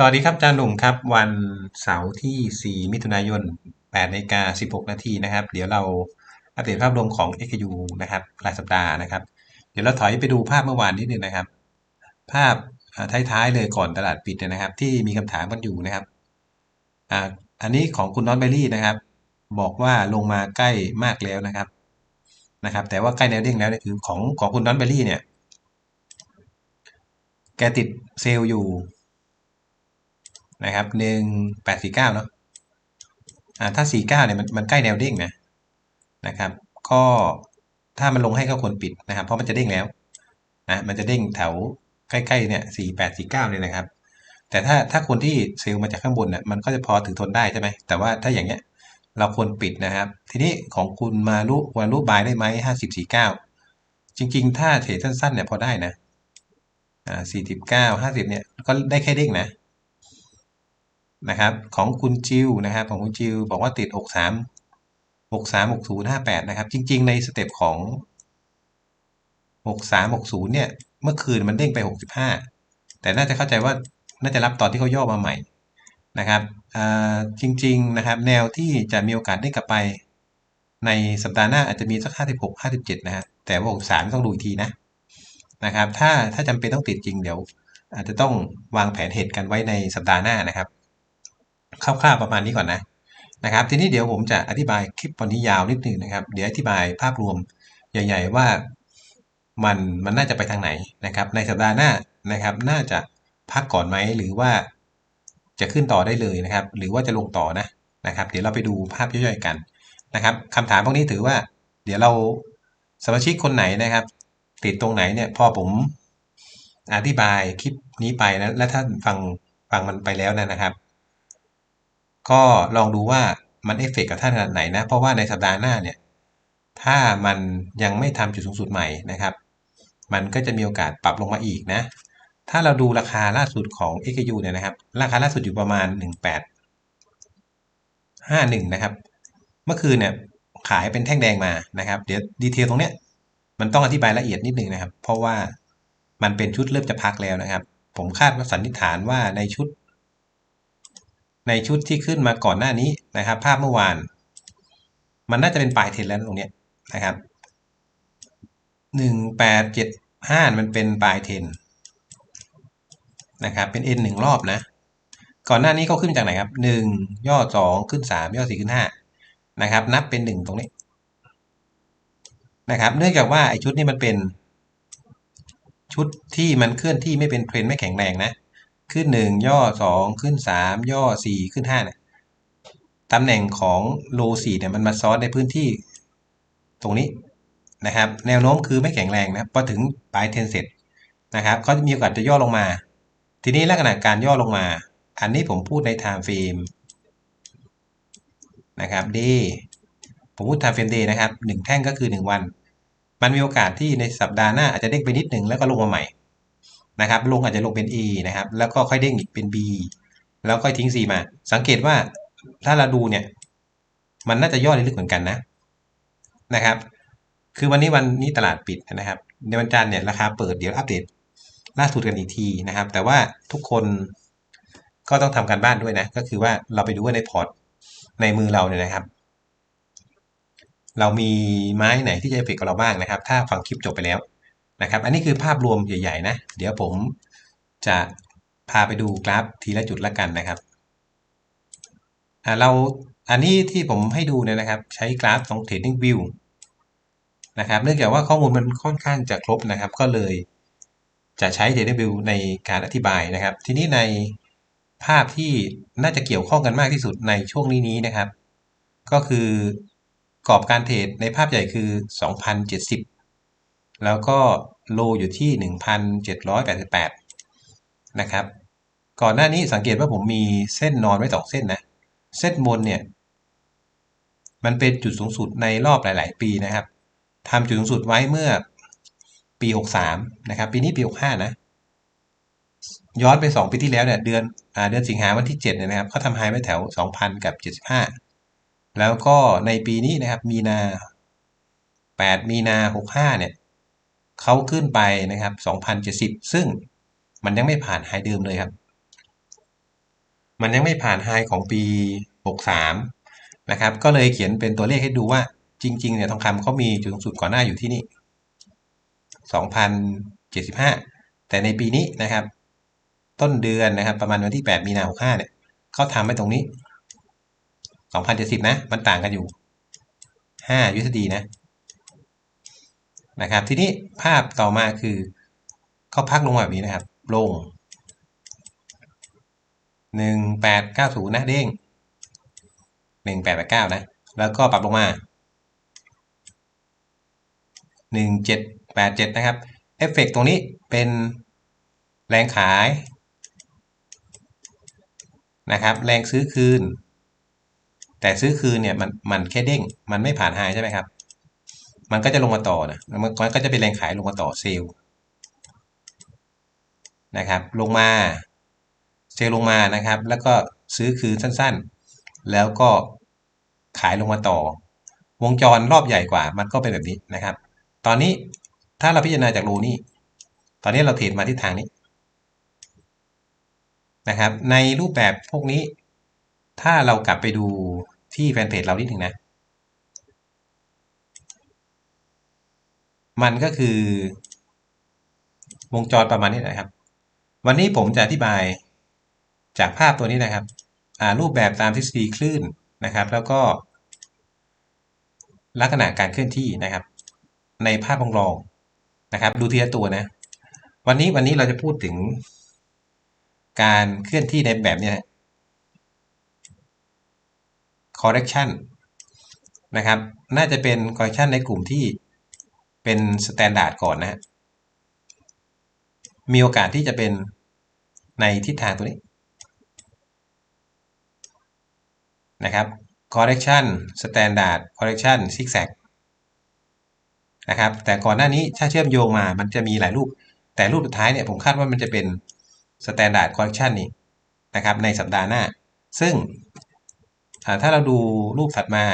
สวัสดีครับอาจารย์หนุ่มครับ วันเสาร์ที่ 4 มิถุนายน8นาฬิกา16 นาทีนะครับ เดี๋ยวเราอัปเดตภาพรวมของ XU นะครับรายสัปดาห์นะครับ เดี๋ยวเราถอยไปดูภาพเมื่อวานนิดนึงนะครับ ภาพท้ายๆเลยก่อนตลาดปิดนะครับ ที่มีคำถามกันอยู่นะครับอ่าอันนี้ของคุณน็อตเบอรี่นะครับ บอกว่าลงมาใกล้มากแล้วนะครับนะครับ แต่ว่าใกล้แนวเด้งแล้วเนี่ยคือของของคุณน็อตเบอรี่เนี่ย แกติดเซลล์อยู่ นะครับหนึ่งแปดสี่เก้าเนาะอ่าถ้าสี่เก้าเนี่ยมันมันใกล้แนวเด้งนะนะครับก็ถ้ามันลงให้ก็ควรปิดนะครับ เพราะมันจะเด้งแล้วนะมันจะเด้งแถวใกล้ๆเนี่ยสี่แปดสี่เก้าเนี่ยนะครับ แต่ถ้าถ้าคนที่เซลล์มาจากข้างบนเนี่ยมันก็จะพอถือทนได้ใช่ไหมแต่ว่าถ้าอย่างเงี้ยเราควรปิดนะครับ ทีนี้ของคุณมารูปวันรูปบายได้ไหมห้าสิบสี่เก้าจริง ๆ ถ้าเทรดสั้นๆเนี่ยพอได้นะอ่าสี่สิบเก้าห้าสิบเนี่ยก็ได้แค่เด้งนะ นะครับ ของคุณจิวนะครับของคุณจิวบอกว่าติด 63 63 60 58 นะครับ จริง ๆ ในสเต็ปของ 63 60 เนี่ย เมื่อคืนมันเด้งไป 65 แต่น่าจะเข้าใจว่าน่าจะรับตอนที่เขาย่อมาใหม่นะครับจริง ๆ นะครับ แนวที่จะมีโอกาสได้กลับไป ในสัปดาห์หน้าอาจจะมีสัก 56 57 นะฮะแต่ว่า63ต้องดูอีกทีนะนะครับ ถ้าถ้าจำเป็นต้องติดจริงเดี๋ยว อาจจะต้องวางแผนเหตุกันไว้ในสัปดาห์หน้านะครับ คร่าวๆประมาณนี้ก่อนนะนะครับ ทีนี้เดี๋ยวผมจะอธิบายคลิปวันนี้ยาวนิดนึงนะครับ เดี๋ยวอธิบายภาพรวมใหญ่ ๆ ว่ามันมันน่าจะไปทางไหนนะครับ ในสัปดาห์หน้านะครับ น่าจะพักก่อนไหมหรือว่าจะขึ้นต่อได้เลยนะครับ หรือว่าจะลงต่อนะนะครับ เดี๋ยวเราไปดูภาพย่อยๆกันนะครับคำถามพวกนี้ถือว่า เดี๋ยวเราสมาชิกคนไหนนะครับ ติดตรงไหนเนี่ยพอผมอธิบายคลิปนี้ไปนะและถ้าฟังฟังมันไปแล้วนะครับ ก็ลองดูว่ามันเอฟเฟกกับท่านขนาดไหนนะ เพราะว่าในสัปดาห์หน้าเนี่ย ถ้ามันยังไม่ทำจุดสูงสุดใหม่นะครับ มันก็จะมีโอกาสปรับลงมาอีกนะ ถ้าเราดูราคาล่าสุดของ XU เนี่ยนะครับ ราคาล่าสุดอยู่ประมาณ 1851 นะครับ เมื่อคืนเนี่ยขายเป็นแท่งแดงมานะครับ เดี๋ยวดีเทลตรงเนี้ยมันต้องอธิบายละเอียดนิดนึงนะครับ เพราะว่ามันเป็นชุดเริ่มจะพักแล้วนะครับ ผมคาดว่าสันนิษฐานว่าในชุด ในชุดที่ขึ้นมาก่อนหน้านี้นะครับ ภาพเมื่อวาน มันน่าจะเป็นปลายเทรนแล้วตรงนี้นะครับหนึ่งแปดเจ็ดห้ามันเป็นปลายเทรนนะครับ เป็น n หนึ่งรอบนะ ก่อนหน้านี้เขาขึ้นจากไหนครับหนึ่งย่อสองขึ้นสามย่อสี่ขึ้นห้านะครับ นับเป็นหนึ่งตรงนี้นะครับ เนื่องจากว่าไอชุดนี้มันเป็นชุดที่มันเคลื่อนที่ไม่เป็นเทรนไม่แข็งแรงนะ ขึ้นหนึ่งย่อสองขึ้นสามย่อสี่ขึ้นห้าเนี่ยตำแหน่งของโลสี่เนี่ยมันมาซ้อนในพื้นที่ตรงนี้นะครับ แนวโน้มคือไม่แข็งแรงนะพอถึงปลายเทนเสร็จนะครับเขาจะมีโอกาสจะย่อลงมา ทีนี้ลักษณะการย่อลงมา อันนี้ผมพูดใน time frame นะครับ day ผมพูด time frame day นะครับหนึ่งแท่งก็คือหนึ่งวัน มันมีโอกาสที่ในสัปดาห์หน้าอาจจะเด้งไปนิดหนึ่งแล้วก็ลงมาใหม่ นะครับ ลงอาจจะลงเป็น A นะครับ แล้วก็ค่อยเด้งอีกเป็น B แล้วค่อยทิ้ง C มา สังเกตว่าถ้าเราดูเนี่ย มันน่าจะย่อลึกเหมือนกันนะนะครับ คือวันนี้วันนี้ตลาดปิดนะครับ ในวันจันทร์เนี่ยราคาเปิดเดี๋ยวอัปเดตล่าสุดกันอีกทีนะครับ แต่ว่าทุกคนก็ต้องทำการบ้านด้วยนะ ก็คือว่าเราไปดูว่าในพอร์ตในมือเราเนี่ยนะครับ เรามีไม้ไหนที่จะเอฟเฟกกับเราบ้างนะครับ ถ้าฟังคลิปจบไปแล้ว นะครับ อันนี้คือภาพรวมใหญ่ๆนะ เดี๋ยวผมจะพาไปดูกราฟทีละจุดละกันนะครับเราอันนี้ที่ผมให้ดูเนี่ยนะครับ ใช้กราฟของ Trading View นะครับเนื่องจากว่าข้อมูลมันค่อนข้างจะครบนะครับ ก็เลยจะใช้ Trading View ในการอธิบายนะครับ ทีนี้ในภาพที่น่าจะเกี่ยวข้องกันมากที่สุดในช่วงนี้นี้นะครับ ก็คือกรอบการเทรดในภาพใหญ่คือ 2070 แล้วก็โลอยู่ที่ 1,788 นะครับ ก่อนหน้านี้สังเกตว่าผมมีเส้นนอนไว้สองเส้นนะ เส้นบนเนี่ย มันเป็นจุดสูงสุดในรอบหลาย ๆ ปีนะครับทำจุดสูงสุดไว้เมื่อปี 63 นะครับ ปีนี้ปี 65 นะ ย้อนไป 2 ปีที่แล้วเนี่ยเดือนอเดือนสิงหาวันที่ 7 เนี่ยนะครับเขาทำไฮไว้แถว 2,000 กับ 75 แล้วก็ในปีนี้นะครับ มีนา 8 มีนา 65 เนี่ย เขาขึ้นไปนะครับ 2070 ซึ่งมันยังไม่ผ่านไฮเดิมเลยครับ มันยังไม่ผ่านไฮของปี 63 นะครับ ก็เลยเขียนเป็นตัวเลขให้ดูว่าจริงๆเนี่ยทองคำเขามีจุดสูงสุดก่อนหน้าอยู่ที่นี่ 2,075 แต่ในปีนี้นะครับ ต้นเดือนนะครับ ประมาณวันที่ 8 มีนาคม65เนี่ยเขาทำไว้ตรงนี้ 2,070 นะ มันต่างกันอยู่ 5 USD นะ นะครับ ทีนี้ภาพต่อมาคือเขาพักลงแบบนี้นะครับ ลง 1890 นะเด้ง 1889 นะ แล้วก็ปรับลงมา 1787 นะครับ เอฟเฟกตรงนี้เป็นแรงขายนะครับ แรงซื้อคืน แต่ซื้อคืนเนี่ยมันมันแค่เด้ง มันไม่ผ่านไฮใช่ไหมครับ มันก็จะลงมาต่อนะมันก็จะเป็นแรงขายลงมาต่อเซลล์นะครับ ลงมาเซลล์ลงมานะครับ แล้วก็ซื้อคืนสั้นๆ แล้วก็ขายลงมาต่อ วงจรรอบใหญ่กว่า มันก็เป็นแบบนี้นะครับ ตอนนี้ถ้าเราพิจารณาจากรูนี้ ตอนนี้เราเทรดมาที่ทางนี้นะครับ ในรูปแบบพวกนี้ ถ้าเรากลับไปดูที่แฟนเพจเรานิดหนึ่งนะ มันก็คือ วงจรประมาณนี้นะครับ วันนี้ผมจะอธิบายจากภาพตัวนี้นะครับรูปแบบตามทฤษฎีคลื่นนะครับ แล้วก็ ลักษณะการเคลื่อนที่นะครับ ในภาพวงรองนะครับ ดูทีละตัวนะ วันนี้วันนี้เราจะพูดถึง การเคลื่อนที่ในแบบนี้ correction นะครับ น่าจะเป็น correction ในกลุ่มที่ เป็น standard ก่อนนะ มีโอกาสที่จะเป็นในทิศทางตัวนี้นะครับ correction standard correction zigzag นะครับ แต่ก่อนหน้านี้ถ้าเชื่อมโยงมา มันจะมีหลายรูป แต่รูปสุดท้ายเนี่ยผมคาดว่ามันจะเป็น standard correction นี่นะครับ ในสัปดาห์หน้า ซึ่งถ้าเราดูรูปถัดมา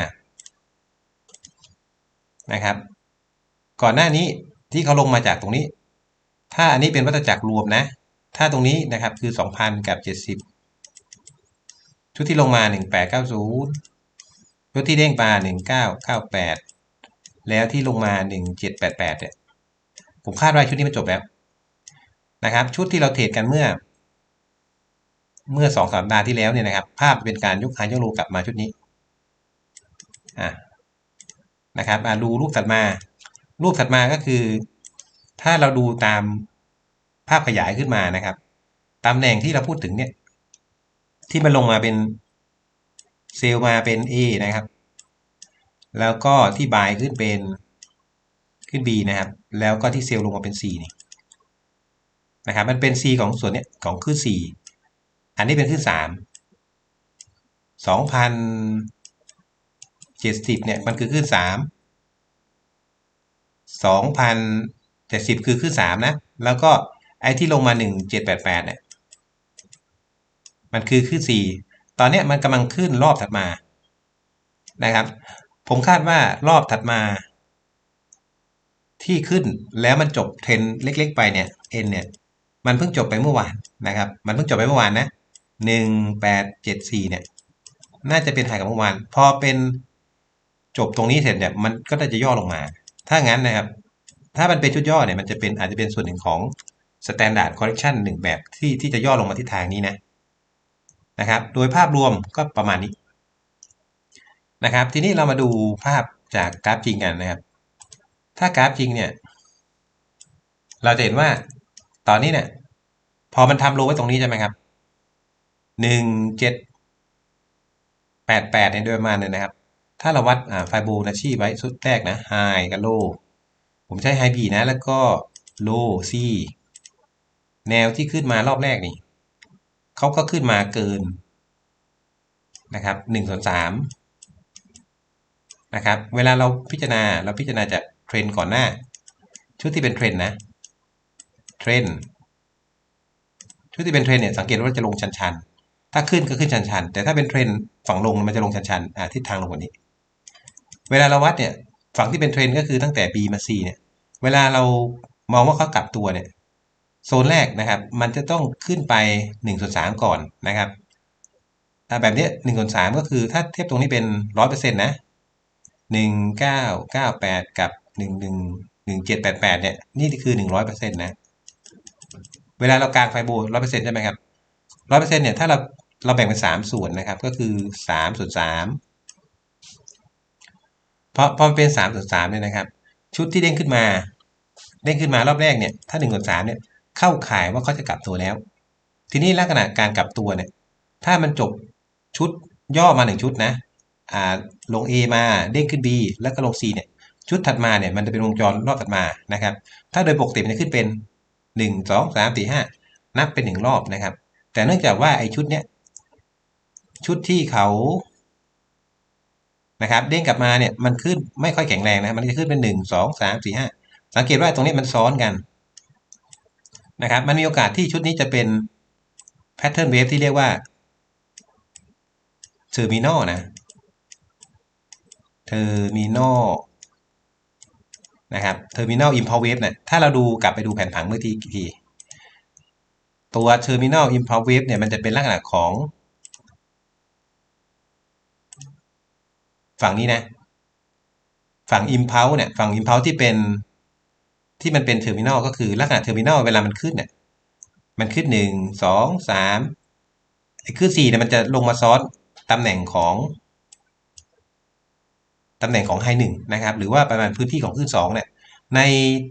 นะครับ ก่อนหน้านี้ที่เขาลงมาจากตรงนี้ ถ้าอันนี้เป็นวัฏจักรรวมนะ ถ้าตรงนี้นะครับคือ 2,000 กับ 70 ชุดที่ลงมา 1890 ชุดที่เด้งปลา1998 แล้วที่ลงมา 1788เนี่ยผมคาดว่าชุดนี้มันจบแล้วนะครับ ชุดที่เราเทรดกันเมื่อ เมื่อสองสัปดาห์ที่แล้วเนี่ยนะครับ ภาพเป็นการยกหายกโลกลับมาชุดนี้อ่านะครับอ่าดูรูปถัดมา รูปถัดมาก็คือ ถ้าเราดูตามภาพขยายขึ้นมานะครับ ตำแหน่งที่เราพูดถึงเนี่ย ที่มันลงมาเป็นเซลล์มาเป็น A นะครับ แล้วก็ที่บายขึ้นเป็นขึ้น B นะครับ แล้วก็ที่เซลล์ลงมาเป็น C นี่นะครับ มันเป็น C ของส่วนเนี้ยของขึ้น 4 อันนี้เป็นขึ้น 3 2,070เนี่ยมันคือขึ้น 3 2,070คือขึ้น3นะ แล้วก็ไอ้ที่ลงมา 1788เนี่ยมันคือขึ้น4ตอนนี้มันกำลังขึ้นรอบถัดมานะครับ ผมคาดว่ารอบถัดมา ที่ขึ้นแล้วมันจบเทรนเล็ก ๆ ไปเนี่ย N เนี่ยมันเพิ่งจบไปเมื่อวานนะครับ มันเพิ่งจบไปเมื่อวานนะหนึ่งแปดเจ็ดสี่เนี่ย น่าจะเป็นหายกับเมื่อวาน พอเป็นจบตรงนี้เสร็จเนี่ย มันก็จะย่อลงมา ถ้างั้นนะครับ ถ้ามันเป็นชุดย่อเนี่ยมันจะเป็นอาจจะเป็นส่วนหนึ่งของ standard correction หนึ่งแบบที่ที่จะย่อลงมาที่ทางนี้นะนะครับ โดยภาพรวมก็ประมาณนี้นะครับ ทีนี้เรามาดูภาพจากกราฟจริงกันนะครับ ถ้ากราฟจริงเนี่ย เราจะเห็นว่าตอนนี้เนี่ย พอมันทำโลไว้ตรงนี้ใช่ไหมครับหนึ่งเจ็ดแปดแปดในโดยประมาณเลยนะครับ ถ้าเราวัดไฟโบนัชชีไว้สุดแรกนะไฮกับโลผมใช้ไฮบีนะ แล้วก็โลซีแนวที่ขึ้นมารอบแรกนี่เขาก็ขึ้นมาเกินนะครับหนึ่งส่วนสามนะครับ เวลาเราพิจารณาเราพิจารณาจากเทรนก่อนหน้า ชุดที่เป็นเทรนนะ เทรนชุดที่เป็นเทรนเนี่ยสังเกตว่าจะลงชันๆ ถ้าขึ้นก็ขึ้นชันๆ แต่ถ้าเป็นเทรนฝั่งลงมันจะลงชันๆทิศทางลงกว่านี้ เวลาเราวัดเนี่ยฝั่งที่เป็นเทรนก็คือตั้งแต่ B มา C เนี่ย เวลาเรามองว่าเขากลับตัวเนี่ยโซนแรกนะครับ มันจะต้องขึ้นไป1ส่วน3ก่อนนะครับแบบนี้หนึ่งส่วนสามก็คือถ้าเทียบตรงนี้เป็นร้อยเปอร์เซ็นต์นะหนึ่งเก้าเก้าแปดกับหนึ่งหนึ่งหนึ่งเจ็ดแปดแปดเนี่ย นี่คือหนึ่งร้อยเปอร์เซ็นต์นะ เวลาเรากางไฟโบร้อยเปอร์เซ็นต์ใช่ไหมครับร้อยเปอร์เซ็นต์เนี่ย ถ้าเราเราแบ่งเป็นสามส่วนนะครับ ก็คือสามส่วนสาม เพราะพอมันเป็นสามส่วนสามเนี่ยนะครับ ชุดที่เด้งขึ้นมาเด้งขึ้นมารอบแรกเนี่ยถ้าหนึ่งส่วนสามเนี่ยเข้าข่ายว่าเขาจะกลับตัวแล้ว ทีนี้ลักษณะการกลับตัวเนี่ย ถ้ามันจบชุดย่อมาหนึ่งชุดนะอ่าลง A มาเด้งขึ้น B แล้วก็ลง C เนี่ยชุดถัดมาเนี่ยมันจะเป็นวงจรรอบถัดมานะครับ ถ้าโดยปกติมันจะขึ้นเป็นหนึ่งสองสามสี่ห้านับเป็นหนึ่งรอบนะครับ แต่เนื่องจากว่าไอ้ชุดเนี้ยชุดที่เขา นะครับเด้งกลับมาเนี่ยมันขึ้นไม่ค่อยแข็งแรงนะมันจะขึ้นเป็นหนึ่งสองสามสี่ห้าสังเกตว่าตรงนี้มันซ้อนกันนะครับ มันมีโอกาสที่ชุดนี้จะเป็นแพทเทิร์นเวฟที่เรียกว่าเทอร์มินอลนะเทอร์มินอลนะครับเทอร์มินอลอิมพอลเวฟเนี่ยถ้าเราดูกลับไปดูแผนผังเมื่อกี้ทีตัวเทอร์มินอลอิมพอลเวฟเนี่ยมันจะเป็นลักษณะของ ฝั่งนี้นะ ฝั่ง impulse เนี่ย ฝั่ง impulse ที่เป็นที่มันเป็นเทอร์มินอลก็คือลักษณะเทอร์มินอลเวลามันขึ้นเนี่ย มันขึ้นหนึ่งสองสามไอ้ขึ้นสี่เนี่ยมันจะลงมาซ้อนตำแหน่งของตำแหน่งของไฮหนึ่งนะครับ หรือว่าประมาณพื้นที่ของขึ้นสองเนี่ย ใน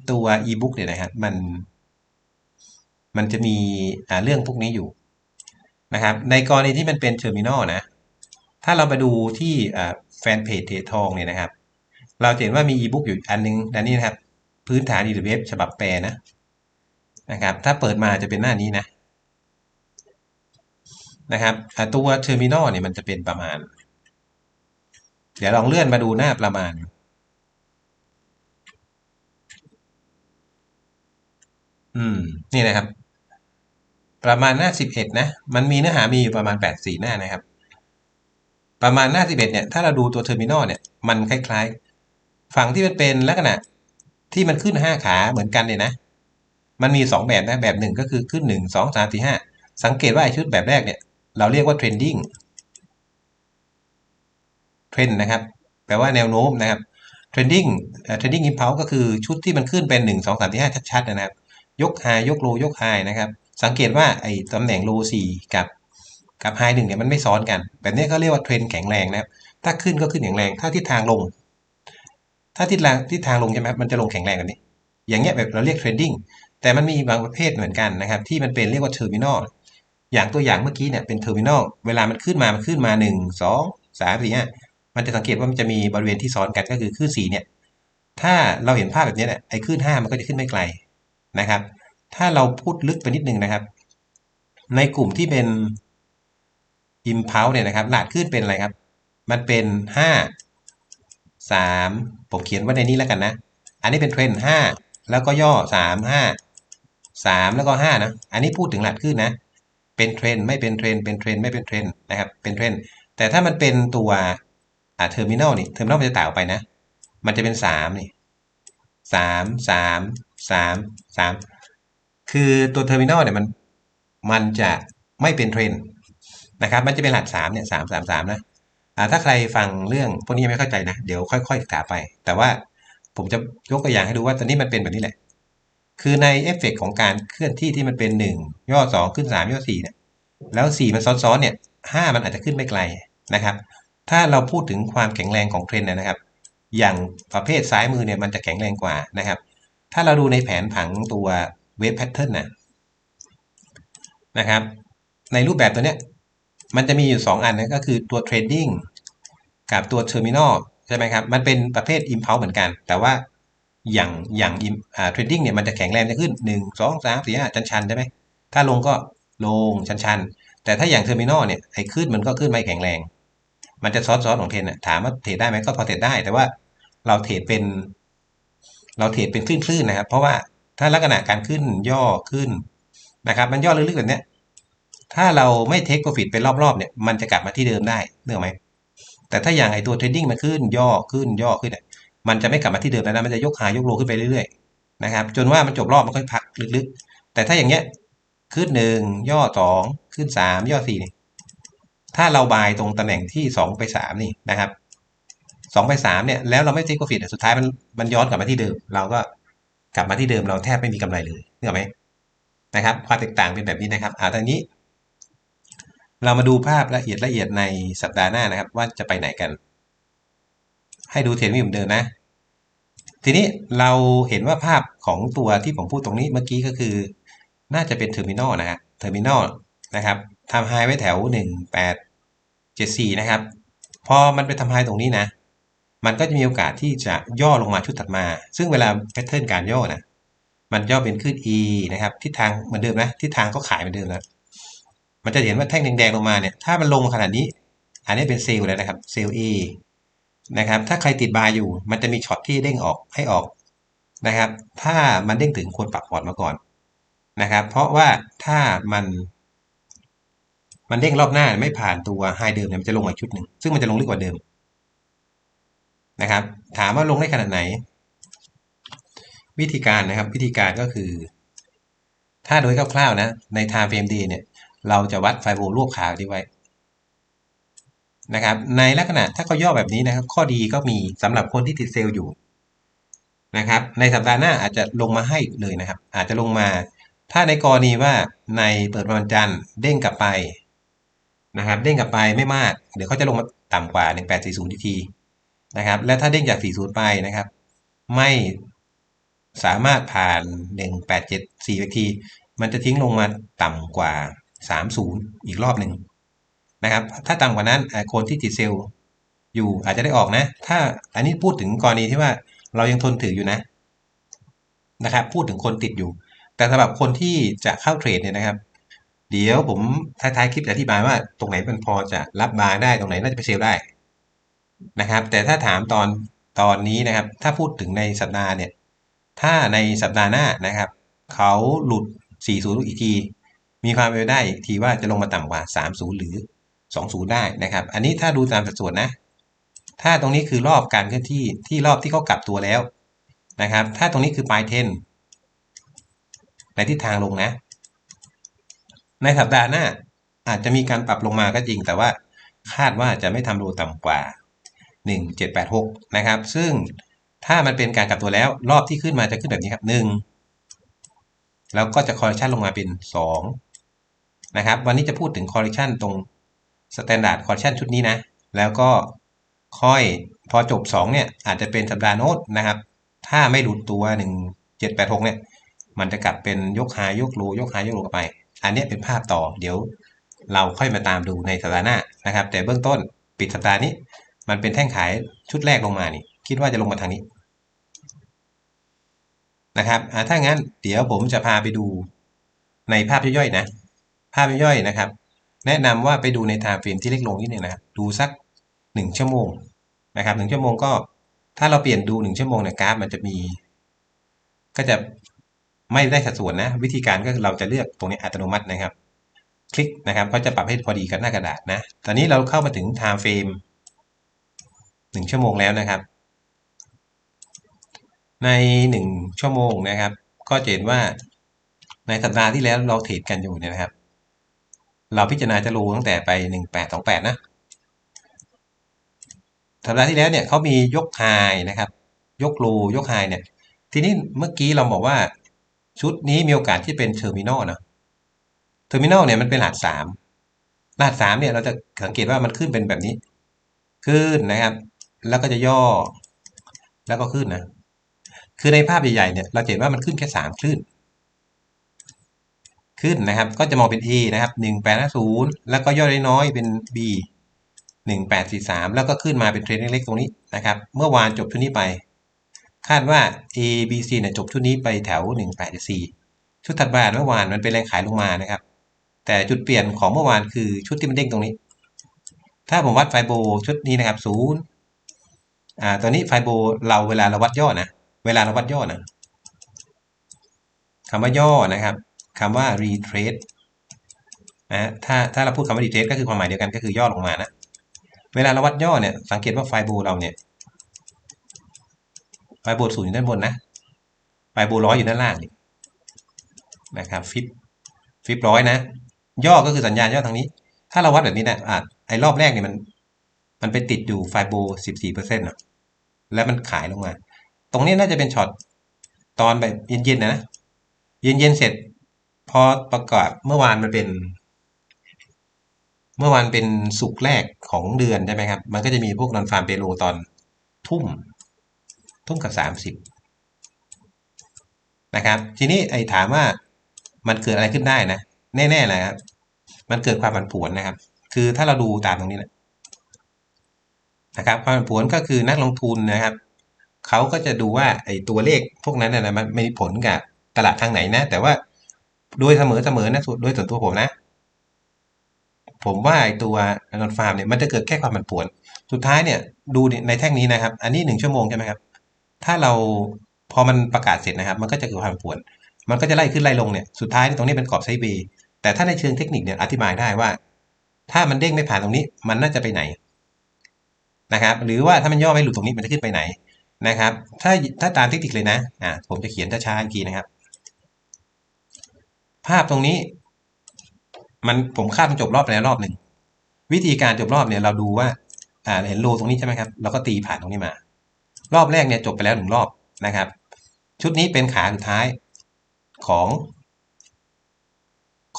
ตัว e-book เนี่ยนะครับมัน มันจะมีเรื่องพวกนี้อยู่นะครับ ในกรณีที่มันเป็นเทอร์มินอลนะ ถ้าเราไปดูที่แฟนเพจเททองเนี่ยนะครับ เราเห็นว่ามี e-book อยู่อันนึงดันนี้นะครับ พื้นฐาน e เว็บฉบับแปลนะนะครับ ถ้าเปิดมาจะเป็นหน้านี้นะนะครับตัวเทอร์มินอลเนี่ยมันจะเป็นประมาณ เดี๋ยวลองเลื่อนมาดูหน้าประมาณ อืม นี่นะครับ ประมาณหน้าสิบเอ็ดนะ มันมีเนื้อหามีอยู่ประมาณแปดสี่หน้านะครับ ประมาณหน้าสิบเอ็ดเนี่ยถ้าเราดูตัวเทอร์มินอลเนี่ยมันคล้ายๆ ฝั่งที่มันเป็นลักษณะที่มันขึ้นห้าขาเหมือนกันเนี่ยนะ มันมีสองแบบนะแบบหนึ่งก็คือขึ้นหนึ่งสองสามสี่ห้าสังเกตว่าไอชุดแบบแรกเนี่ยเราเรียกว่า trending เทรนนะครับแปลว่าแนวโน้มนะครับ trending trending impulse ก็คือชุดที่มันขึ้นเป็น 1 2 3 4 5ชัดๆนะครับ ยก high ยก low ยก high นะครับ สังเกตว่าไอ้ตำแหน่ง low 4กับ กับ high 1เนี่ยมันไม่ซ้อนกัน แบบนี้เขาเรียกว่าเทรนแข็งแรงนะครับ ถ้าขึ้นก็ขึ้นแข็งแรง ถ้าทิศทางลง ถ้าทิศทางทิศทางลงใช่ไหมครับมันจะลงแข็งแรงกันนี้ อย่างเงี้ยแบบเราเรียก trending แต่มันมีบางประเภทเหมือนกันนะครับ ที่มันเป็นเรียกว่า terminal อล อย่างตัวอย่างเมื่อกี้เนี่ยเป็นเทอร์มินอล เวลามันขึ้นมา มันขึ้นมาหนึ่งสองสามสี่ห้ามันจะสังเกตว่ามันจะมีบริเวณที่ซ้อนกันก็คือขึ้นสี่เนี่ย ถ้าเราเห็นภาพแบบนี้เนี่ย ไอ้ขึ้นห้ามันก็จะขึ้นไม่ไกลนะครับ ถ้าเราพูดลึกไปนิดนึงนะครับ ในกลุ่มที่เป็น อิมพาวเนี่ยนะครับหลาดขึ้นเป็นอะไรครับ มันเป็นห้าสามผมเขียนไว้ในนี้แล้วกันนะ อันนี้เป็นเทรนห้าแล้วก็ย่อสามห้าสามแล้วก็ห้านะ อันนี้พูดถึงหลาดขึ้นนะ เป็นเทรนไม่เป็นเทรนเป็นเทรนไม่เป็นเทรนนะครับ เป็นเทรนแต่ถ้ามันเป็นตัวอ่าเทอร์มินอลนี่ เทอร์มินอลมันจะต่างออกไปนะ มันจะเป็นสามนี่สามสามสามสามคือตัวเทอร์มินอลเนี่ยมันมันจะไม่เป็นเทรน นะครับ มันจะเป็นหลักสามเนี่ยสามสามสามนะถ้าใครฟังเรื่องพวกนี้ไม่เข้าใจนะ เดี๋ยวค่อยๆศึกษาไป แต่ว่าผมจะยกตัวอย่างให้ดูว่าตอนนี้มันเป็นแบบนี้แหละ คือในเอฟเฟกของการเคลื่อนที่ที่มันเป็นหนึ่งย่อสองขึ้นสามย่อสี่เนี่ย แล้วสี่มันซ้อนๆเนี่ยห้ามันอาจจะขึ้นไม่ไกลนะครับ ถ้าเราพูดถึงความแข็งแรงของเทรนนะครับ อย่างประเภทซ้ายมือเนี่ยมันจะแข็งแรงกว่านะครับ ถ้าเราดูในแผนผังตัวเวฟแพทเทิร์นนะนะครับ ในรูปแบบตัวเนี้ย มันจะมีอยู่ 2 อันนะก็คือตัวเทรดดิ้งกับตัวเทอร์มินอลใช่ไหมครับ มันเป็นประเภทอิมพาวเหมือนกัน แต่ว่าอย่างอย่างอ่าเทรดดิ้งเนี่ยมันจะแข็งแรงจะขึ้นหนึ่งสองสามสี่ชันชันใช่ไหมถ้าลงก็ลงชันชันแต่ถ้าอย่างเทอร์มินอลเนี่ยไอ้ขึ้นมันก็ขึ้นไม่แข็งแรง มันจะซอสซอสของเทรนถามว่าเทรดได้ไหมก็พอเทรดได้ แต่ว่าเราเทรดเป็น เราเทรดเป็นคลื่นคลื่นนะครับ เพราะว่าถ้าลักษณะการขึ้นย่อขึ้นนะครับ มันย่อลึกๆแบบนี้ ถ้าเราไม่เทคโปรฟิตเป็นรอบๆเนี่ยมันจะกลับมาที่เดิมได้เนื่องไหมแต่ถ้าอย่างไอตัวเทรดดิ้งมันขึ้นย่อขึ้นย่อขึ้นเนี่ยมันจะไม่กลับมาที่เดิมแล้วนะมันจะยกหายกโลขึ้นไปเรื่อยๆนะครับจนว่ามันจบรอบมันค่อยพักลึกๆ แต่ถ้าอย่างเงี้ยขึ้นหนึ่งย่อสองขึ้นสามย่อสี่นี่ถ้าเราบายตรงตำแหน่งที่สองไปสามนี่นะครับสองไปสามเนี่ยแล้วเราไม่เทคโปรฟิตสุดท้ายมันมันย้อนกลับมาที่เดิม เราก็กลับมาที่เดิมเราแทบไม่มีกำไรเลยนึกออกไหมนะครับความแตกต่างเป็นแบบนี้นะครับอ่าตอนนี้ เรามาดูภาพละเอียดละเอียดในสัปดาห์หน้านะครับ ว่าจะไปไหนกัน ให้ดูเทรนด์วิ่งเหมือนเดิมนะ ทีนี้เราเห็นว่าภาพของตัวที่ผมพูดตรงนี้เมื่อกี้ก็คือ น่าจะเป็นเทอร์มินอลนะฮะเทอร์มินอลนะครับทำไฮไว้แถว 1874 นะครับ พอมันไปทำไฮตรงนี้นะ มันก็จะมีโอกาสที่จะย่อลงมาชุดถัดมา ซึ่งเวลาแพทเทิร์นการย่อนะมันย่อเป็นขึ้น E นะครับทิศทางเหมือนเดิมนะทิศทางก็ขายเหมือนเดิมนะ มันจะเห็นว่าแท่งแดงๆลงมาเนี่ยถ้ามันลงขนาดนี้ อันนี้เป็นเซลล์แล้วนะครับเซลล์ A นะครับถ้าใครติดบายอยู่ มันจะมีช็อตที่เด้งออกให้ออกนะครับ ถ้ามันเด้งถึงควรปรับพอร์ตมาก่อนนะครับ เพราะว่าถ้ามันมันเด้งรอบหน้าไม่ผ่านตัวไฮเดิมเนี่ยมันจะลงมาชุดหนึ่งซึ่งมันจะลงลึกกว่าเดิมนะครับ ถามว่าลงได้ขนาดไหน วิธีการนะครับ วิธีการก็คือ ถ้าโดยคร่าวๆนะใน time frame day เนี่ย เราจะวัดไฟโวรวบขาวที่ไว้นะครับ ในลักษณะถ้าเขาย่อแบบนี้นะครับ ข้อดีก็มีสำหรับคนที่ติดเซลล์อยู่นะครับ ในสัปดาห์หน้าอาจจะลงมาให้เลยนะครับ อาจจะลงมา ถ้าในกรณีว่าในเปิดวันจันทร์เด้งกลับไปนะครับ เด้งกลับไปไม่มาก เดี๋ยวเขาจะลงมาต่ำกว่า 1840ทีนะครับ และถ้าเด้งจาก 40 ไปนะครับ ไม่สามารถผ่าน 1874ที มันจะทิ้งลงมาต่ำกว่า 30 อีกรอบหนึ่งนะครับ ถ้าต่ำกว่านั้นคนที่ติดเซลล์อยู่อาจจะได้ออกนะ ถ้าอันนี้พูดถึงกรณีที่ว่าเรายังทนถืออยู่นะนะครับ พูดถึงคนติดอยู่ แต่สำหรับคนที่จะเข้าเทรดเนี่ยนะครับ เดี๋ยวผมท้ายๆคลิปจะอธิบายว่าตรงไหนมันพอจะรับบาร์ได้ตรงไหนน่าจะไปเซลล์ได้นะครับ แต่ถ้าถามตอนตอนนี้นะครับ ถ้าพูดถึงในสัปดาห์เนี่ย ถ้าในสัปดาห์หน้านะครับ เขาหลุด 40 อีกที มีความเป็นไปได้อีกทีว่าจะลงมาต่ำกว่า 30 หรือ 20 ได้นะครับ อันนี้ถ้าดูตามสัดส่วนนะ ถ้าตรงนี้คือรอบการเคลื่อนที่ที่รอบที่เขากลับตัวแล้วนะครับ ถ้าตรงนี้คือปลายเทนในทิศทางลงนะ ในสัปดาห์หน้าอาจจะมีการปรับลงมาก็จริง แต่ว่าคาดว่าจะไม่ทำโลต่ำกว่า 1786 นะครับ ซึ่งถ้ามันเป็นการกลับตัวแล้ว รอบที่ขึ้นมาจะขึ้นแบบนี้ครับ 1 แล้วก็จะคอร์เรชันลงมาเป็น 2 นะครับ วันนี้จะพูดถึงคอร์เรคชันตรงสแตนดาร์ดคอร์เรคชันชุดนี้นะ แล้วก็ค่อยพอจบ 2 เนี่ย อาจจะเป็นสัปดาห์โน้ตนะครับ ถ้าไม่หลุดตัว 1786 เนี่ย มันจะกลับเป็นยกหายยกโลยกหายยกโลกันไป อันนี้เป็นภาพต่อเดี๋ยวเราค่อยมาตามดูในสัปดาห์หน้านะครับ แต่เบื้องต้นปิดสัปดาห์นี้ มันเป็นแท่งขายชุดแรกลงมานี่ คิดว่าจะลงมาทางนี้นะครับถ้างั้นเดี๋ยวผมจะพาไปดูในภาพย่อยๆนะ ภาพย่อยนะครับ แนะนำว่าไปดูในไทม์เฟรมที่เล็กลงนิดนึงนะครับดูสักหนึ่งชั่วโมงนะครับหนึ่งชั่วโมงก็ถ้าเราเปลี่ยนดูหนึ่งชั่วโมงเนี่ยกราฟมันจะมี ก็จะไม่ได้สัดส่วนนะ วิธีการก็เราจะเลือกตรงนี้อัตโนมัตินะครับ คลิกนะครับก็จะปรับให้พอดีกับหน้ากระดาษนะ ตอนนี้เราเข้ามาถึงไทม์เฟรมหนึ่งชั่วโมงแล้วนะครับ ในหนึ่งชั่วโมงนะครับ ก็เห็นว่าในสัปดาห์ที่แล้วเราเทรดกันอยู่เนี่ยนะครับ เราพิจารณาจะรูตั้งแต่ไปหนึ่งแปดสองแปดนะสัปดาห์ที่แล้วเนี่ยเขามียกไฮนะครับ ยกโลยกไฮเนี่ย ทีนี้เมื่อกี้เราบอกว่าชุดนี้มีโอกาสที่เป็นเทอร์มินอลนะเทอร์มินอลเนี่ยมันเป็นรหัสสามรหัสสามเนี่ยเราจะสังเกตว่ามันขึ้นเป็นแบบนี้ ขึ้นนะครับ แล้วก็จะย่อ แล้วก็ขึ้นนะ คือในภาพใหญ่ๆเนี่ยเราเห็นว่ามันขึ้นแค่สามคลื่น ขึ้นนะครับ ก็จะมองเป็น A นะครับหนึ่งแปดศูนย์แล้วก็ย่อน้อยเป็น B หนึ่งแปดสี่สามแล้วก็ขึ้นมาเป็นเทรนเล็กๆตรงนี้นะครับ เมื่อวานจบชุดนี้ไป คาดว่า A B C เนี่ยจบชุดนี้ไปแถวหนึ่งแปดสี่ชุดถัดมาเมื่อวานมันเป็นแรงขายลงมานะครับ แต่จุดเปลี่ยนของเมื่อวานคือชุดที่มันเด้งตรงนี้ ถ้าผมวัดไฟโบชุดนี้นะครับศูนย์อ่าตัวนี้ไฟโบเราเวลาเราวัดย่อนะ เวลาเราวัดย่อนะคำว่าย่อนะครับ คำว่า retrace นะถ้าถ้าเราพูดคำว่า retrace ก็คือความหมายเดียวกันก็คือย่อลงมานะ เวลาเราวัดย่อเนี่ย สังเกตว่าไฟโบเราเนี่ย ไฟโบศูนย์อยู่ด้านบนนะ ไฟโบร้อยอยู่ด้านล่างนี่นะครับฟิปฟิปร้อยนะ ย่อก็คือสัญญาณย่อทางนี้ ถ้าเราวัดแบบนี้นะอาจไอ้รอบแรกเนี่ยมันมันไปติดอยู่ไฟโบสิบสี่เปอร์เซ็นต์ะแล้วมันขายลงมา ตรงนี้น่าจะเป็นช็อตตอนแบบเย็นๆนะ เย็นๆเสร็จ พอประกาศเมื่อวานมันเป็น เมื่อวานเป็นสุกแรกของเดือนใช่ไหมครับ มันก็จะมีพวกนอนฟาร์มเปโลตอนทุ่ม ทุ่มกับสามสิบนะครับ ทีนี้ไอ้ถามว่ามันเกิดอะไรขึ้นได้นะ แน่ๆเลยครับ มันเกิดความผันผวนนะครับ คือถ้าเราดูตามตรงนี้แหละนะครับ ความผันผวนก็คือนักลงทุนนะครับเขาก็จะดูว่าไอ้ตัวเลขพวกนั้นนะมันมีผลกับตลาดทางไหนนะ แต่ว่า โดยเสมอเสมอนะโดยส่วนตัวผมนะ ผมว่าไอตัวนอนฟาร์มเนี่ยมันจะเกิดแค่ความผันผวน สุดท้ายเนี่ย ดูในแท่งนี้นะครับ อันนี้หนึ่งชั่วโมงใช่ไหมครับ ถ้าเราพอมันประกาศเสร็จนะครับ มันก็จะเกิดความผันผวน มันก็จะไล่ขึ้นไล่ลงเนี่ยสุดท้ายตรงนี้เป็นกรอบไซเบย์แต่ถ้าในเชิงเทคนิคเนี่ยอธิบายได้ว่า ถ้ามันเด้งไม่ผ่านตรงนี้ มันน่าจะไปไหนนะครับ หรือว่าถ้ามันย่อไม่หลุดตรงนี้มันจะขึ้นไปไหนนะครับ ถ้าถ้าตามเทคนิคเลยนะอ่าผมจะเขียนช้าๆอีกทีนะครับ ภาพตรงนี้ มันผมคาดมันจบรอบไปแล้วรอบหนึ่งวิธีการจบรอบเนี่ยเราดูว่าอ่าเห็นโลตรงนี้ใช่ไหมครับเราก็ตีผ่านตรงนี้มา รอบแรกเนี่ยจบไปแล้วหนึ่งรอบนะครับ ชุดนี้เป็นขาสุดท้ายของ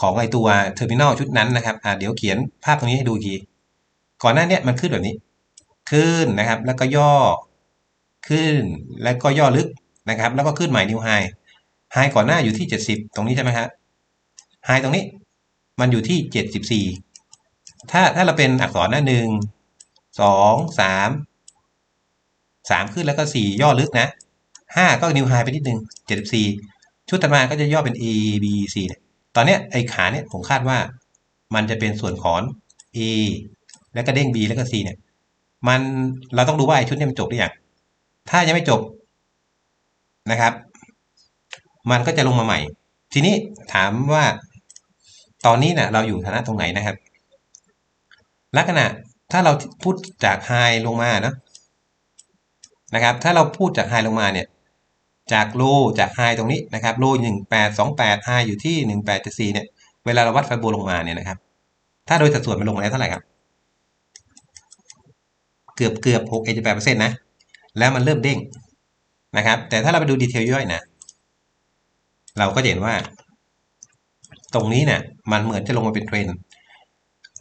ของไอตัวเทอร์มินอลชุดนั้นนะครับอ่าเดี๋ยวเขียนภาพตรงนี้ให้ดูกทีก่อนหน้านี้มันขึ้นแบบนี้ ขึ้นนะครับ แล้วก็ย่อ ขึ้น แล้วก็ย่อลึกนะครับ แล้วก็ขึ้นใหม่นิวไฮ ไฮก่อนหน้าอยู่ที่ 70 ตรงนี้ใช่ไหมครับ ไฮตรงนี้ มันอยู่ที่ 74 ถ้าถ้าเราเป็นอักษรนะหนึ่งสองสามสามขึ้นแล้วก็สี่ย่อลึกนะห้าก็นิวไฮไปนิดนึงเจ็ดสิบสี่ชุดต่อมาก็จะย่อเป็น A B C เนี่ยตอนเนี้ยไอ้ขาเนี่ยผมคาดว่า มันจะเป็นส่วนของ A แล้วก็เด้ง B แล้วก็ C เนี่ย มันเราต้องดูว่าไอ้ชุดนี้มันจบหรือยังถ้ายังไม่จบนะครับ มันก็จะลงมาใหม่ ทีนี้ถามว่า ตอนนี้เนะ่ยเราอยู่ฐานะตรงไหนนะครับ ลักษณะถ้าเราพูดจากไฮลงมานะนะครับ ถ้าเราพูดจากไฮลงมาเนี่ย จากโลจากไฮตรงนี้นะครับโลหนึ่งแปดสองแปดไฮอยู่ที่หนึ่งแปดเจ็ดสี่เนี่ย เวลาเราวัดไฟโบลงมาเนี่ยนะครับ ถ้าโดยสัดส่วนมันลงมาแล้วเท่าไหร่ครับ เกือบเกือบหกเอแปดเปอร์เซ็นต์นะ แล้วมันเริ่มเด้งนะครับ แต่ถ้าเราไปดูดีเทลย่อยนะ เราก็เห็นว่า ตรงนี้เนี่ยมันเหมือนจะลงมาเป็นเทรน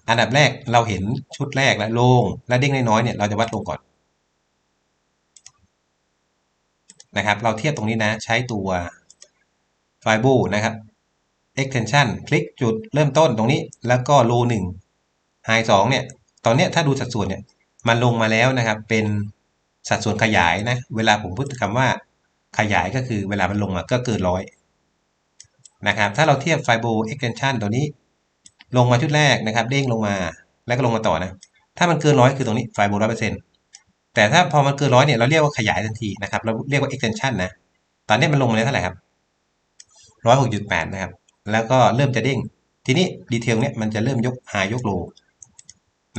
อันดับแรกเราเห็นชุดแรกแล้วลงและเด้งน้อยๆเนี่ยเราจะวัดลงก่อนนะครับ เราเทียบตรงนี้นะใช้ตัว f i b e นะครับ extension คลิกจุดเริ่มต้นตรงนี้ แล้วก็ low 1 high 2เนี่ย ตอนนี้ถ้าดูสัดส่วนเนี่ย มันลงมาแล้วนะครับ เป็นสัดส่วนขยายนะ เวลาผมพูดคำว่าขยายก็คือเวลามันลงมาก็เกินร้อย นะครับ ถ้าเราเทียบไฟโบ extension ตัวนี้ ลงมาชุดแรกนะครับ เด้งลงมาแล้วก็ลงมาต่อนะ ถ้ามันเกินร้อยคือตรงนี้ไฟโบร้อยเปอร์เซ็นต์แต่ถ้าพอมันเกินร้อยเนี่ยเราเรียกว่าขยายทันทีนะครับ เราเรียกว่า extension นะ ตอนนี้มันลงมาแล้วเท่าไหร่ครับร้อยหกจุดแปดนะครับ แล้วก็เริ่มจะเด้ง ทีนี้ดีเทลเนี่ยมันจะเริ่มยกหายยกโล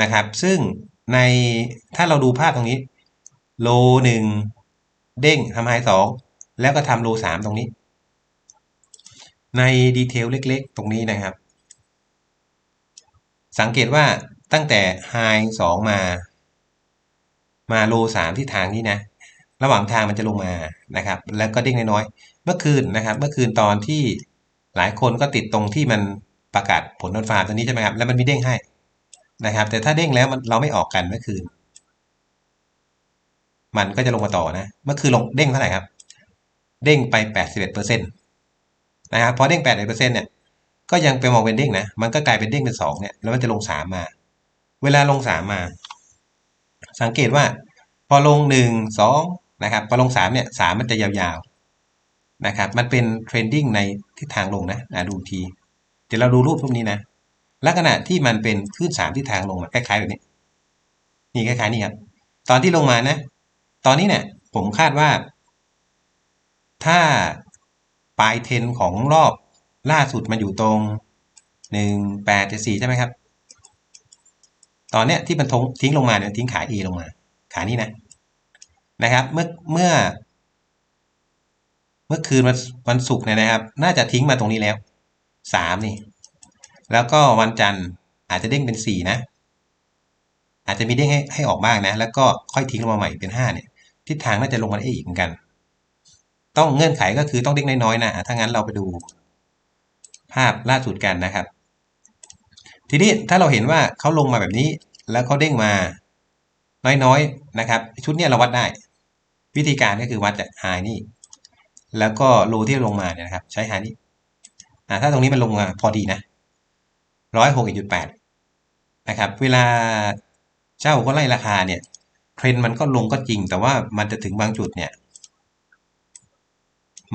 นะครับ ซึ่งในถ้าเราดูภาพตรงนี้ โลหนึ่งเด้งทำไฮสองแล้วก็ทำโลสามตรงนี้ ในดีเทลเล็กๆ ตรงนี้นะครับ สังเกตว่าตั้งแต่ไฮสองมา มาโลสามที่ทางนี้นะ ระหว่างทางมันจะลงมานะครับ แล้วก็เด้งน้อยๆ เมื่อคืนนะครับ เมื่อคืนตอนที่หลายคนก็ติดตรงที่มันประกาศผลนอนฟาร์มตัวนี้ใช่ไหมครับ แล้วมันมีเด้งให้นะครับ แต่ถ้าเด้งแล้วเราไม่ออกกันเมื่อคืน มันก็จะลงมาต่อนะ เมื่อคือลงเด้งเท่าไหร่ครับ เด้งไปแปดสิบเอ็ดเปอร์เซ็นต์ นะครับพอเด้งแปดเนี่ยก็ยังไปมองเป็นเด้งนะมันก็กลายเป็นเด้งเป็นสองเนี่ยแล้วมันจะลงสามมา เวลาลงสามมา สังเกตว่า พอลงหนึ่งสองนะครับพอลงสามเนี่ยสามมันจะยาวๆนะครับมันเป็นเทรนดิ้งในทิศทางลงนะนะดูทีเดี๋ยวเราดูรูปพวกนี้นะลักษณะที่มันเป็นขึ้นสามทิศทางลงคล้ายๆแบบนี้นี่คล้ายๆนี่ครับตอนที่ลงมานะ ตอนนี้เนี่ยผมคาดว่า ถ้า ปลายเทนของรอบล่าสุดมันอยู่ตรงหนึ่ใช่ไหมครับ ตอนเนี้ยที่มันทิ้งลงมาเนี่ยทิ้งขา E ลงมา ขานี้นะนะครับเมื่อเมื่อ เมื่อคืนวันวันศุกร์เนี่ยนะครับ น่าจะทิ้งมาตรงนี้แล้วสามนี่ แล้วก็วันจันทร์อาจจะเด้งเป็นสี่นะ อาจจะมีเด้งให้ให้ออกบ้างนะ แล้วก็ค่อยทิ้งลงมาใหม่เป็น5เนี่ยทิศทางน่าจะลงมาได้อีกเหมือนกัน ต้องเงื่อนไขก็คือต้องเด้งน้อยๆนะถ้างั้นเราไปดูภาพล่าสุดกันนะครับ ทีนี้ถ้าเราเห็นว่าเขาลงมาแบบนี้ แล้วเขาเด้งมาน้อยๆนะครับ ชุดนี้เราวัดได้ วิธีการก็คือวัดจากไฮนี่ แล้วก็โลที่ลงมาเนี่ยนะครับ ใช้ไฮนี่ถ้าตรงนี้มันลงมาพอดีนะร้อยหกจุดแปดนะครับ เวลาเจ้าก็ไล่ราคาเนี่ยเทรนมันก็ลงก็จริง แต่ว่ามันจะถึงบางจุดเนี่ย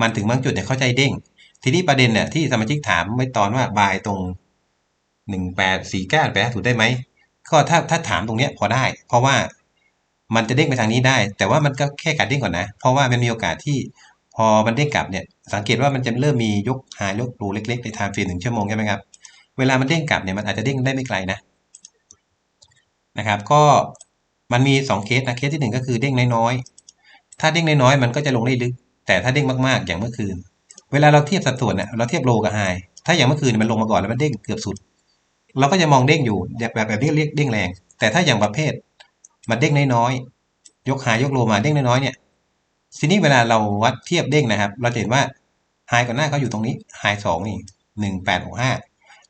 มันถึงบางจุดเนี่ยเข้าใจเด้ง ทีนี้ประเด็นเนี่ยที่สมาชิกถามไว้ตอนว่าบายตรงหนึ่งแปดสี่เก้าแปดถูกได้ไหมก็ถ้าถ้าถามตรงเนี้ยพอได้ เพราะว่ามันจะเด้งไปทางนี้ได้ แต่ว่ามันก็แค่การเด้งก่อนนะ เพราะว่ามันมีโอกาสที่พอมันเด้งกลับเนี่ย สังเกตว่ามันจะเริ่มมียกหายกรูเล็กๆในไทม์เฟรมหนึ่งชั่วโมงใช่ไหมครับ เวลามันเด้งกลับเนี่ยมันอาจจะเด้งได้ไม่ไกลนะนะครับ ก็มันมี 2 เคสนะเคสที่ 1 ก็คือเด้งน้อยๆ ถ้าเด้งน้อยๆ มันก็จะลงได้ลึก แต่ถ้าเด้งมากๆ อย่างเมื่อคืน เวลาเราเทียบสัดส่วนเนี่ยเราเทียบโลกับไฮถ้าอย่างเมื่อคืนมันลงมาก่อนแล้วมันเด้งเกือบสุด เราก็จะมองเด้งอยู่แบบแบบเรียกเรียกเด้งแรง แต่ถ้าอย่างประเภทมันเด้งน้อยๆยกหายกโลมาเด้งน้อยๆเนี่ยทีนี้เวลาเราวัดเทียบเด้งนะครับ เราเห็นว่าไฮก่อนหน้าเขาอยู่ตรงนี้ไฮสองนี่หนึ่งแปดหกห้า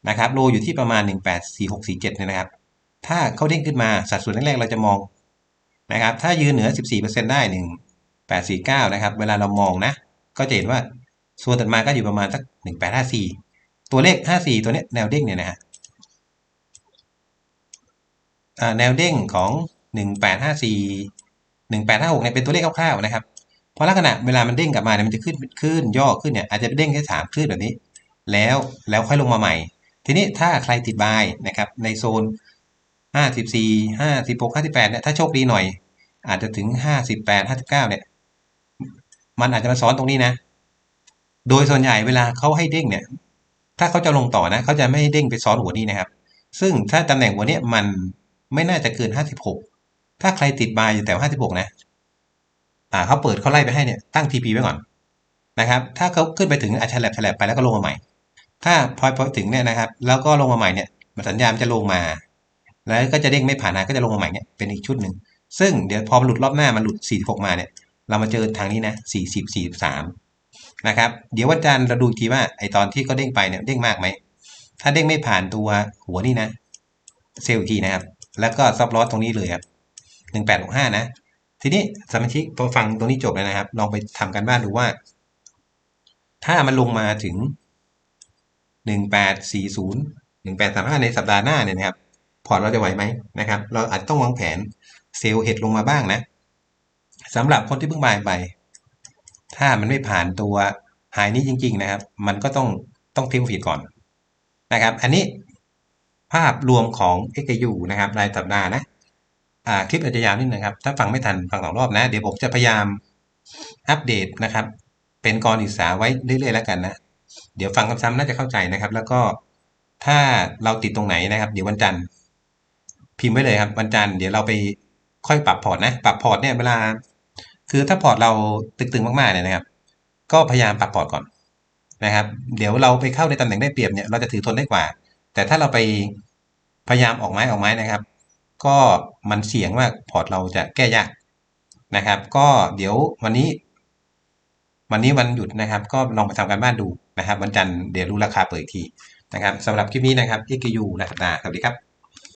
นะครับโลอยู่ที่ประมาณหนึ่งแปดสี่หกสี่เจ็ดเนี่ยนะครับ ถ้าเขาเด้งขึ้นมาสัดส่วนแรกๆเราจะมองนะครับ ถ้ายืนเหนือสิบสี่เปอร์เซ็นได้ หนึ่งแปดสี่เก้านะครับ เวลาเรามองนะ ก็จะเห็นว่าส่วนถัดมาก็อยู่ประมาณสักหนึ่งแปดห้าสี่ตัวเลขห้าสี่ตัวนี้แนวเด้งเนี่ยนะฮะแนวเด้งของหนึ่งแปดห้าสี่หนึ่งแปดห้าหกเนี่ยเป็นตัวเลขคร่าวๆนะครับ เพราะลักษณะเวลามันเด้งกลับมาเนี่ยมันจะขึ้นขึ้นย่อขึ้นเนี่ยอาจจะเด้งแค่สามขึ้นแบบนี้ แล้วแล้วค่อยลงมาใหม่ ทีนี้ถ้าใครติดบายนะครับในโซนห้าสิบสี่ห้าสิบหกห้าสิบแปดเนี่ยถ้าโชคดีหน่อย อาจจะถึงห้าสิบแปดห้าสิบเก้าเนี่ย มันอาจจะมาซ้อนตรงนี้นะ โดยส่วนใหญ่เวลาเขาให้เด้งเนี่ย ถ้าเขาจะลงต่อนะเขาจะไม่ให้เด้งไปซ้อนหัวนี้นะครับ ซึ่งถ้าตำแหน่งหัวเนี้ยมันไม่น่าจะเกินห้าสิบหกถ้าใครติดบายอยู่แต่ห้าสิบหกนะ อ่าเขาเปิดเขาไล่ไปให้เนี่ยตั้ง TP ไว้ก่อนนะครับ ถ้าเขาขึ้นไปถึงอาจจะแฉลบแฉลบไปแล้วก็ลงมาใหม่ ถ้าพอพอถึงเนี่ยนะครับ แล้วก็ลงมาใหม่เนี่ยสัญญาณจะลงมา แล้วก็จะเด้งไม่ผ่านนะก็จะลงมาใหม่เนี่ยเป็นอีกชุดหนึ่งซึ่งเดี๋ยวพอมันหลุดรอบหน้ามันหลุด 46 มาเนี่ย เรามาเจอทางนี้นะ40 43นะครับเดี๋ยววันจันทร์เราดูทีว่าไอตอนที่เขาเด้งไปเนี่ยเด้งมากไหมถ้าเด้งไม่ผ่านตัวหัวนี่นะ เซลล์ทีนะครับ แล้วก็ซับลอสตรงนี้เลยครับ1865นะทีนี้สมาชิกพอฟังตรงนี้จบแล้วนะครับ ลองไปทำกันบ้านดูว่า ถ้ามันลงมาถึง 1840 1835 ในสัปดาห์หน้าเนี่ยนะครับ พอร์ตเราจะไหวไหมนะครับ เราอาจต้องวางแผนเซลล์เห็ดลงมาบ้างนะ สำหรับคนที่เพิ่งบายไป ถ้ามันไม่ผ่านตัวหายนี้จริง ๆ นะครับ มันก็ต้องต้องเทมฟีดก่อนนะครับ อันนี้ภาพรวมของ XU นะครับรายสัปดาห์นะคลิปอาจจะยาวนิดนึงครับ ถ้าฟังไม่ทันฟังสองรอบนะ เดี๋ยวผมจะพยายามอัปเดตนะครับ เป็นกรณีศึกษาไว้เรื่อยๆแล้วกันนะ เดี๋ยวฟังซ้ำๆน่าจะเข้าใจนะครับ แล้วก็ถ้าเราติดตรงไหนนะครับ เดี๋ยววันจันทร์พิมพ์ไว้เลยครับวันจันทร์เดี๋ยวเราไปค่อยปรับพอร์ตนะ ปรับพอร์ตเนี่ยเวลา คือถ้าพอร์ตเราตึงๆมากๆเนี่ยนะครับ ก็พยายามปรับพอร์ตก่อนนะครับ เดี๋ยวเราไปเข้าในตำแหน่งได้เปรียบเนี่ยเราจะถือทนได้กว่า แต่ถ้าเราไปพยายามออกไม้ออกไม้นะครับ ก็มันเสี่ยงว่าพอร์ตเราจะแก้ยากนะครับ ก็เดี๋ยววันนี้ วันนี้วันหยุดนะครับ ก็ลองไปทำการบ้านดูนะครับ วันจันทร์เดี๋ยวรู้ราคาเปิดอีกทีนะครับสำหรับคลิปนี้นะครับ XQ นะครับสวัสดีครับ